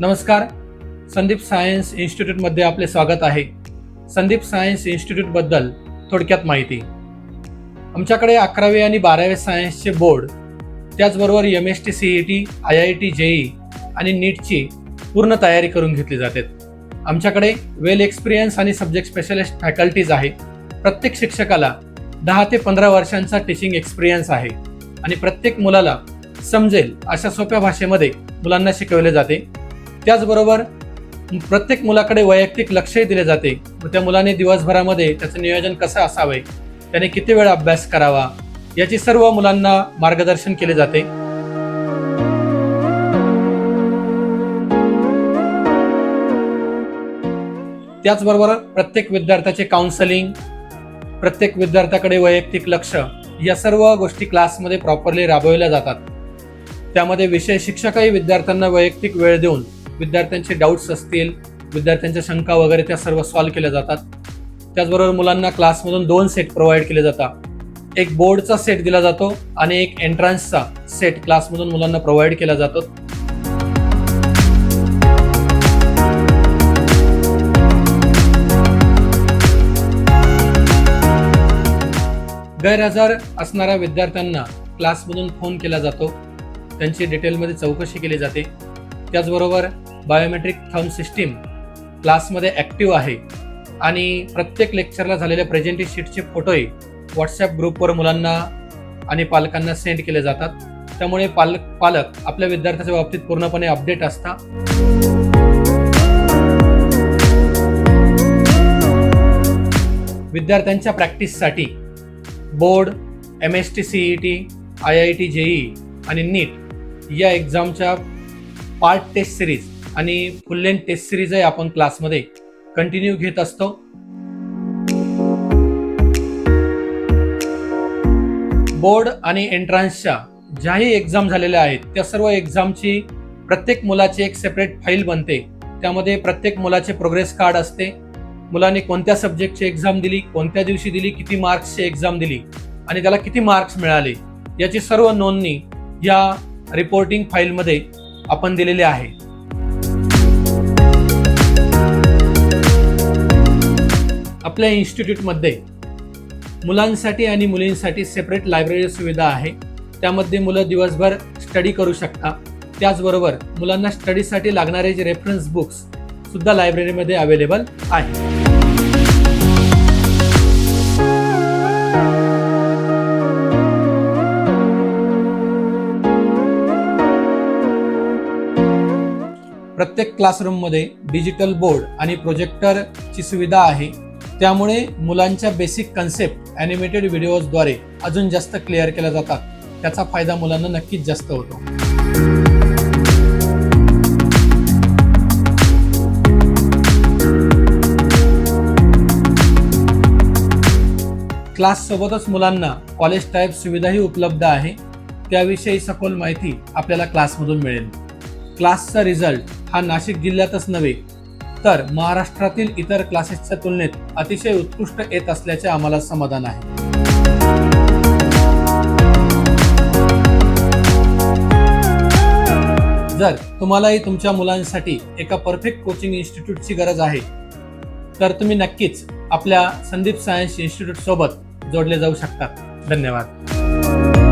नमस्कार. संदीप सायन्स इन्स्टिट्यूटमध्ये आपले स्वागत आहे. संदीप सायन्स इन्स्टिट्यूटबद्दल थोडक्यात माहिती. आमच्याकडे अकरावी आणि बारावी सायन्सचे बोर्ड त्याचबरोबर M S T C E T I I T JEE आणि नीटची पूर्ण तयारी करून घेतली जाते. आमच्याकडे वेल एक्सपिरियन्स आणि सब्जेक्ट स्पेशलिस्ट फॅकल्टीज आहे. प्रत्येक शिक्षकाला दहा ते पंधरा वर्षांचा टीचिंग एक्सपिरियन्स आहे आणि प्रत्येक मुलाला समजेल अशा सोप्या भाषेमध्ये मुलांना शिकवले जाते. त्याचबरोबर प्रत्येक मुलाकडे वैयक्तिक लक्षही दिले जाते. त्या मुलाने दिवसभरामध्ये त्याचं नियोजन कसं असावे? त्याने किती वेळ अभ्यास करावा? याची सर्व मुलांना मार्गदर्शन केले जाते. त्याचबरोबर प्रत्येक विद्यार्थ्याचे काउन्सलिंग प्रत्येक विद्यार्थ्याकडे वैयक्तिक लक्ष या सर्व गोष्टी क्लासमध्ये प्रॉपरली राबवल्या जातात. त्यामध्ये विषय शिक्षकही विद्यार्थ्यांना वैयक्तिक वेळ देऊन विद्यार्थ्यांचे डाऊट्स असतील विद्यार्थ्यांच्या शंका वगैरे त्या सर्व सॉल्व्ह केल्या जातात. त्याचबरोबर मुलांना क्लासमधून दोन सेट प्रोव्हाइड केले जातात. एक बोर्डचा सेट दिला जातो आणि एक एंट्रन्सचा सेट क्लासमधून मुलांना प्रोव्हाइड केला जातो. गैरहजर असणाऱ्या विद्यार्थ्यांना क्लासमधून फोन केला जातो. त्यांची डिटेलमध्ये चौकशी केली जाते. त्याचबरोबर बायोमेट्रिक थम सिस्टीम क्लासमध्ये ॲक्टिव्ह आहे. आणि प्रत्येक लेक्चरला झालेल्या प्रेझेंटेशन शीटचे फोटोही व्हॉट्सॲप ग्रुपवर मुलांना आणि पालकांना सेंड केले जातात. त्यामुळे पालक पालक आपल्या विद्यार्थ्याच्या बाबतीत पूर्णपणे अपडेट असतात. विद्यार्थ्यांच्या प्रॅक्टिससाठी board M S T C E T I I T JEE आणि नीट या एक्झामच्या पार्ट टेस्ट सिरीज आणि फुल लेन टेस्ट सिरीजही आपण क्लासमध्ये कंटिन्यू घेत असतो. बोर्ड आणि एंट्रान्सच्या ज्याही एक्झाम झालेल्या आहेत त्या सर्व एक्झामची प्रत्येक मुलाची एक सेपरेट फाईल बनते. त्यामध्ये प्रत्येक मुलाचे प्रोग्रेस कार्ड असते. मुलाने कोणत्या सब्जेक्टची एक्झाम दिली कोणत्या दिवशी दिली किती मार्क्सची एक्झाम दिली आणि त्याला किती मार्क्स मिळाले याची सर्व नोंदणी या रिपोर्टिंग फाईलमध्ये आपण दिलेले आहे. आपल्या इन्स्टिट्यूटमध्ये मुलांसाठी आणि मुलींसाठी सेपरेट लायब्ररी सुविधा आहे. त्यामध्ये मुलं दिवसभर स्टडी करू शकता. त्याचबरोबर मुलांना स्टडीसाठी लागणारे जे रेफरन्स बुक्स सुद्धा लायब्ररीमध्ये अवेलेबल आहे प्रत्येक क्लासरूममध्ये डिजिटल बोर्ड आणि प्रोजेक्टरची सुविधा आहे. त्यामुळे मुलांच्या बेसिक कन्सेप्ट ॲनिमेटेड व्हिडिओजद्वारे अजून जास्त क्लिअर केल्या जातात. त्याचा फायदा मुलांना नक्कीच जास्त होतो. क्लाससोबतच मुलांना कॉलेज टाईप सुविधाही उपलब्ध आहे. त्याविषयी सखोल माहिती आपल्याला क्लासमधून मिळेल. क्लासचा रिझल्ट हा नाशिक जिल्ह्यातच नव्हे तर महाराष्ट्रातील इतर क्लासेसच्या तुलनेत अतिशय उत्कृष्ट येत असल्याचे आम्हाला समाधान आहे. जर तुम्हालाही तुमच्या मुलांसाठी एका परफेक्ट कोचिंग इन्स्टिट्यूटची गरज आहे तर तुम्ही नक्कीच आपल्या संदीप सायन्स इन्स्टिट्यूट सोबत जोडले जाऊ शकतात धन्यवाद.